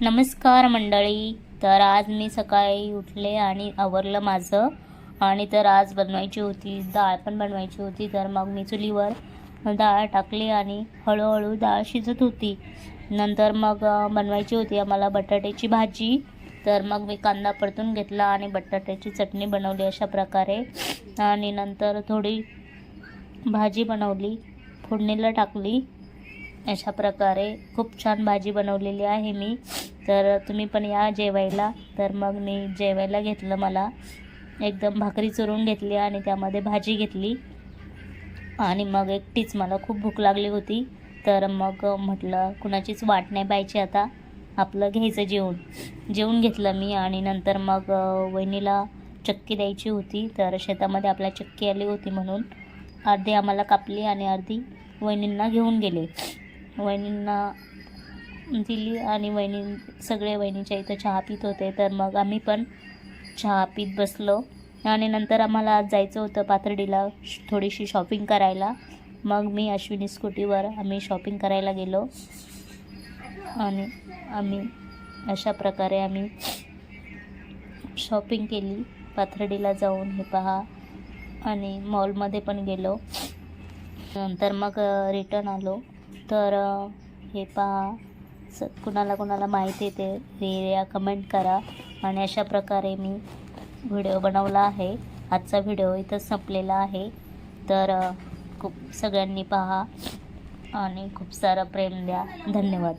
नमस्कार मंडळी. तर आज मी सकाळी उठले आणि आवरलं माझं. आणि तर आज बनवायची होती डाळ पण बनवायची होती. तर मग मी चुलीवर डाळ टाकली आणि हळूहळू डाळ शिजत होती. नंतर मग बनवायची होती आम्हाला बटाट्याची भाजी. तर मग मी कांदा परतून घेतला आणि बटाट्याची चटणी बनवली अशा प्रकारे. आणि नंतर थोडी भाजी बनवली फोडणीला टाकली. अशा प्रकारे खूप छान भाजी बनवलेली आहे मी. तर तुम्ही पण या जेवायला. तर मग मी जेवायला घेतलं मला. एकदम भाकरी चुरून घेतली आणि त्यामध्ये भाजी घेतली. आणि मग एकटीच मला खूप भूक लागली होती. तर मग म्हटलं कुणाचीच वाट नाही पाहिजे आता. आपलं घ्यायचं जेवून जेवून घेतलं मी आणि नंतर मग वहिनीला चक्की द्यायची होती. तर शेतामध्ये आपल्या चक्की आली होती म्हणून. अर्धी आम्हाला कापली आणि अर्धी वहिनींना घेऊन गेले. वहिनींना दिली आणि वहिनी सगळे वहिनीच्या इथं चहा पित होते. तर मग आम्ही पण चहा पित बसलो. आणि नंतर आम्हाला आज जायचं होतं पाथर्डीला श- थोडीशी शॉपिंग करायला. मग मी अश्विनी स्कूटीवर आम्ही शॉपिंग करायला गेलो. आणि आम्ही अशा प्रकारे आम्ही शॉपिंग केली. पाथर्डीला जाऊन हे पहा. आणि मॉलमध्ये पण गेलो. नंतर मग रिटर्न आलो. तर हे पहा. स कुणाला कुणाला माहिती ते रिया कमेंट करा. आणि अशा प्रकारे मी व्हिडिओ बनवला आहे. आजचा व्हिडिओ इथं संपलेला आहे. तर खूप सगळ्यांनी पहा. आणि खूप सारं प्रेम द्या. धन्यवाद.